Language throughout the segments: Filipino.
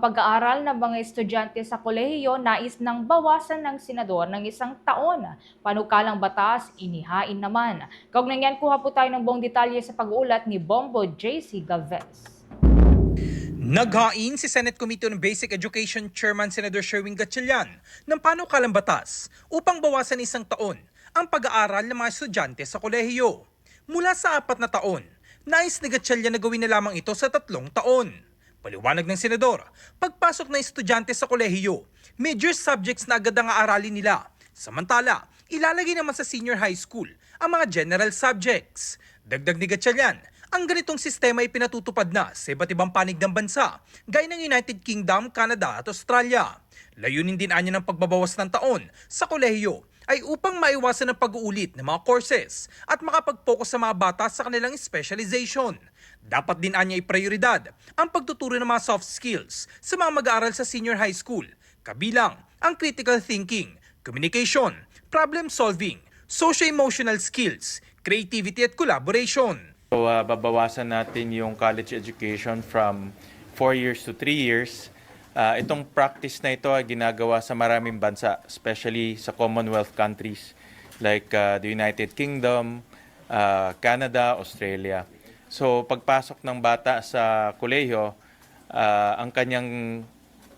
Pag-aaral ng mga estudyante sa kolehiyo nais nang bawasan ng senador ng isang taon. Panukalang batas, inihain naman. Kaugnay niyan, kuha po tayo ng buong detalye sa pag-uulat ni Bombo JC Galvez. Naghain si Senate Committee on Basic Education Chairman Senator Sherwin Gatchalian ng panukalang batas upang bawasan isang taon ang pag-aaral ng mga estudyante sa kolehiyo. Mula sa apat na taon, nais ni Gatchalian na gawin na lamang ito sa tatlong taon. Paliwanag ng senador, pagpasok ng estudyante sa kolehiyo, major subjects na agad ang aaralin nila. Samantala, ilalagay naman sa senior high school ang mga general subjects. Dagdag ni Gatchalian, ang ganitong sistema ay pinatutupad na sa iba't ibang panig ng bansa, gaya ng United Kingdom, Canada at Australia. Layunin din anya ng pagbabawas ng taon sa kolehiyo ay upang maiwasan ang pag-uulit ng mga courses at makapag-focus sa mga bata sa kanilang specialization. Dapat din anya ay prioridad ang pagtuturo ng mga soft skills sa mga mag-aaral sa senior high school, kabilang ang critical thinking, communication, problem solving, socio-emotional skills, creativity at collaboration. So, uh, babawasan natin yung college education from 4 years to 3 years. Uh, itong practice na ito ay ginagawa sa maraming bansa, especially sa Commonwealth countries like uh, the United Kingdom, uh, Canada, Australia. So, pagpasok ng bata sa kolehiyo, uh, ang kanyang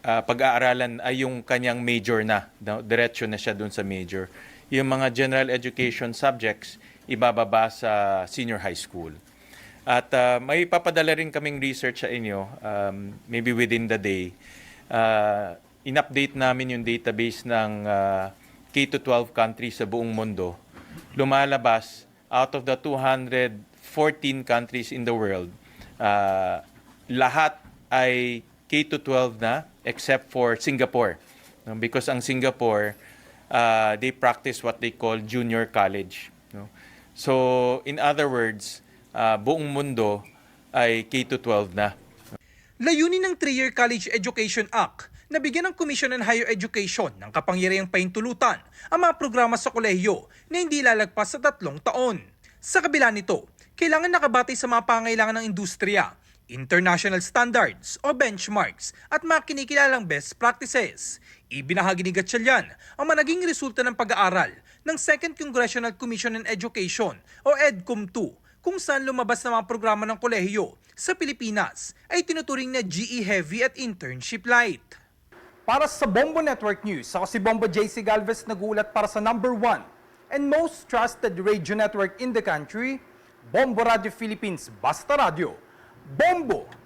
uh, pag-aaralan ay yung kanyang major na. Diretso na siya dun sa major. Yung mga general education subjects, ibababa sa senior high school. At uh, may papadala rin kaming research sa inyo, um, maybe within the day. Uh, in-update namin yung database ng uh, K-12 countries sa buong mundo. Lumalabas, out of the 214 countries in the world, uh, lahat ay K-12 na except for Singapore. No? Because ang Singapore, uh, they practice what they call junior college. No? So, in other words, uh, buong mundo ay K-12 na. Layunin ng 3-Year College Education Act na bigyan ng Commission on Higher Education ng kapangyarihang paintulutan ang mga programa sa kolehiyo na hindi lalagpas sa tatlong taon. Sa kabila nito, kailangan nakabatay sa mga pangailangan ng industriya, international standards o benchmarks at mga kinikilalang best practices. Ibinahagi ni Gatchalian ang managing resulta ng pag-aaral ng Second Congressional Commission on Education o EDCOM 2 kung saan lumabas na mga programa ng kolehiyo sa Pilipinas ay tinuturing na GE Heavy at Internship Light. Para sa Bombo Network News, ako si Bombo JC Galvez nagulat para sa number one and most trusted radio network in the country, Bombo Radio Philippines Basta Radio. Bombo!